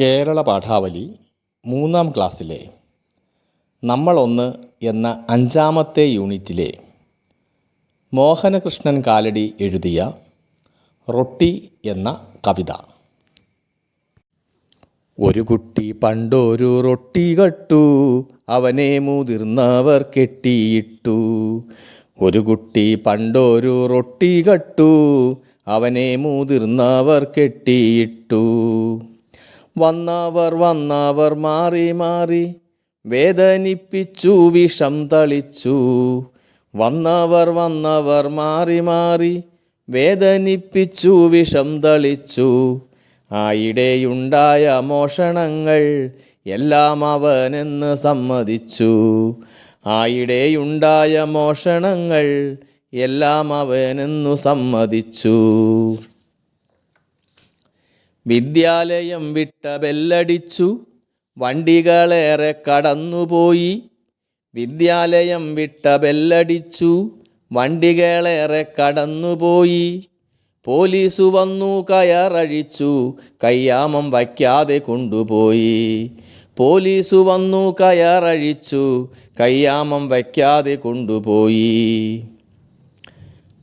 കേരള പാഠാവലി മൂന്നാം ക്ലാസ്സിലെ നമ്മളൊന്ന് എന്ന അഞ്ചാമത്തെ യൂണിറ്റിലെ മോഹനകൃഷ്ണൻ കാലടി എഴുതിയ റൊട്ടി എന്ന കവിത. ഒരു കുട്ടി പണ്ടൊരു റൊട്ടി കട്ടു അവനെ മുതിർന്നവർ കെട്ടിയിട്ടു. ഒരു കുട്ടി പണ്ടൊരു റൊട്ടി കട്ടു അവനെ മുതിർന്നവർ കെട്ടിയിട്ടു. വന്നവർ വന്നവർ മാറി മാറി വേദനിപ്പിച്ചു വിഷം തളിച്ചു. വന്നവർ വന്നവർ മാറി മാറി വേദനിപ്പിച്ചു വിഷം തളിച്ചു. ആയിടെയുണ്ടായ മോഷണങ്ങൾ എല്ലാം അവനെന്ന് സമ്മതിച്ചു. ആയിടെയുണ്ടായ മോഷണങ്ങൾ എല്ലാം അവനെന്നു സമ്മതിച്ചു. വിദ്യാലയം വിട്ട ബെല്ലടിച്ചു വണ്ടികളേറെ കടന്നുപോയി. വിദ്യാലയം വിട്ട ബെല്ലടിച്ചു വണ്ടികളേറെ കടന്നുപോയി. പോലീസ് വന്നു കയറഴിച്ചു കയ്യാമം വയ്ക്കാതെ കൊണ്ടുപോയി. പോലീസ് വന്നു കയറഴിച്ചു കയ്യാമം വയ്ക്കാതെ കൊണ്ടുപോയി.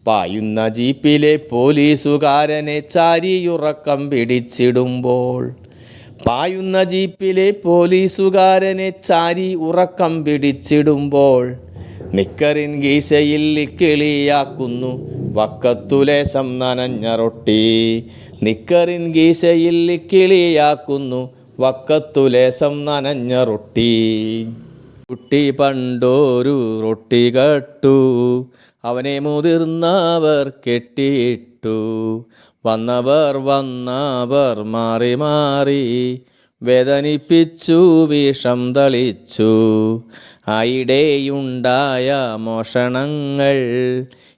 പായുന്ന ജീപ്പിലെ പോലീസുകാരനെ ചാരിയുറക്കം പിടിച്ചിടുമ്പോൾ. പായുന്ന ജീപ്പിലെ പോലീസുകാരനെ ചാരി ഉറക്കം പിടിച്ചിടുമ്പോൾ. നിക്കറിൻ ഗീശയിൽ കിളിയാക്കുന്നു വക്കത്തുലേശം നനഞ്ഞ റൊട്ടി. നിക്കറിൻ ഗീശയിൽ കിളിയാക്കുന്നു വക്കത്തുലേശം നനഞ്ഞ റൊട്ടി. കുട്ടി പണ്ടോരു റൊട്ടി കട്ടു അവനെ മുതിർന്നവർ കെട്ടിയിട്ടു. വന്നവർ വന്നവർ മാറി മാറി. വേദനിപ്പിച്ചു വിഷം തളിച്ചു. ആയിടെയുണ്ടായ മോഷണങ്ങൾ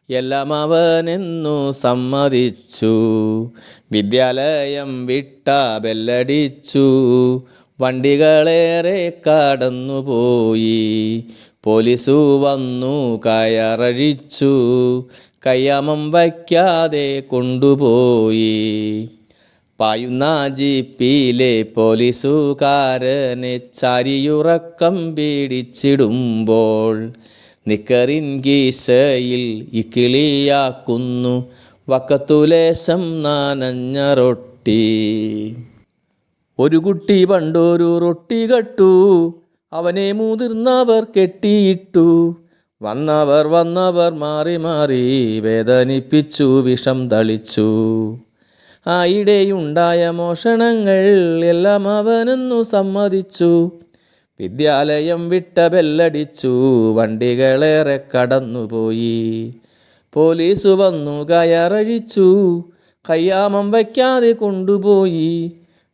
എല്ലാം അവനെന്നു സമ്മതിച്ചു. വിദ്യാലയം വിട്ട ബെല്ലടിച്ചു. വണ്ടികളേറെ കടന്നുപോയി. പോലീസു വന്നു കയറഴിച്ചു. കയ്യാമം വയ്ക്കാതെ കൊണ്ടുപോയി. പായുന്ന ജീപ്പിലെ പോലീസുകാരനെ ചാരിയുറക്കം പിടിച്ചിടുമ്പോൾ നിക്കറിൻ ഗീശയിൽ ഇക്കിളിയാക്കുന്നു. വക്കത്തുലേശം നനഞ്ഞ റൊട്ടി. ഒരു കുട്ടി പണ്ടൊരു റൊട്ടി കട്ടു. അവനെ മുതിർന്നവർ കെട്ടിയിട്ടു. വന്നവർ വന്നവർ മാറി മാറി വേദനിപ്പിച്ചു വിഷം തളിച്ചു. ആയിടെയുണ്ടായ മോഷണങ്ങൾ എല്ലാം അവനെന്നു സമ്മതിച്ചു. വിദ്യാലയം വിട്ട ബെല്ലടിച്ചു വണ്ടികളേറെ കടന്നുപോയി. പോലീസ് വന്നു കയറഴിച്ചു. കയ്യാമം വയ്ക്കാതെ കൊണ്ടുപോയി.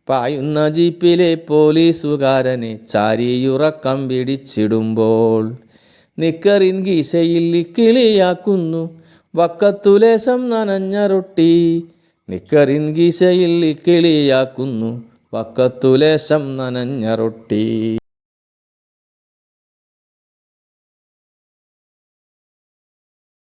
പായുന്ന ജീപ്പിലെ പോലീസുകാരനെ ചാരിയുറക്കം പിടിച്ചിടുമ്പോൾ നിക്കറിൻ ഗീശയിൽ കിളിയാക്കുന്നു. വക്കത്തുലേശം നനഞ്ഞ റൊട്ടി നിക്കറിൻ ഗീശയിൽ കിളിയാക്കുന്നു. വക്കത്തുലേശം നനഞ്ഞ റൊട്ടി.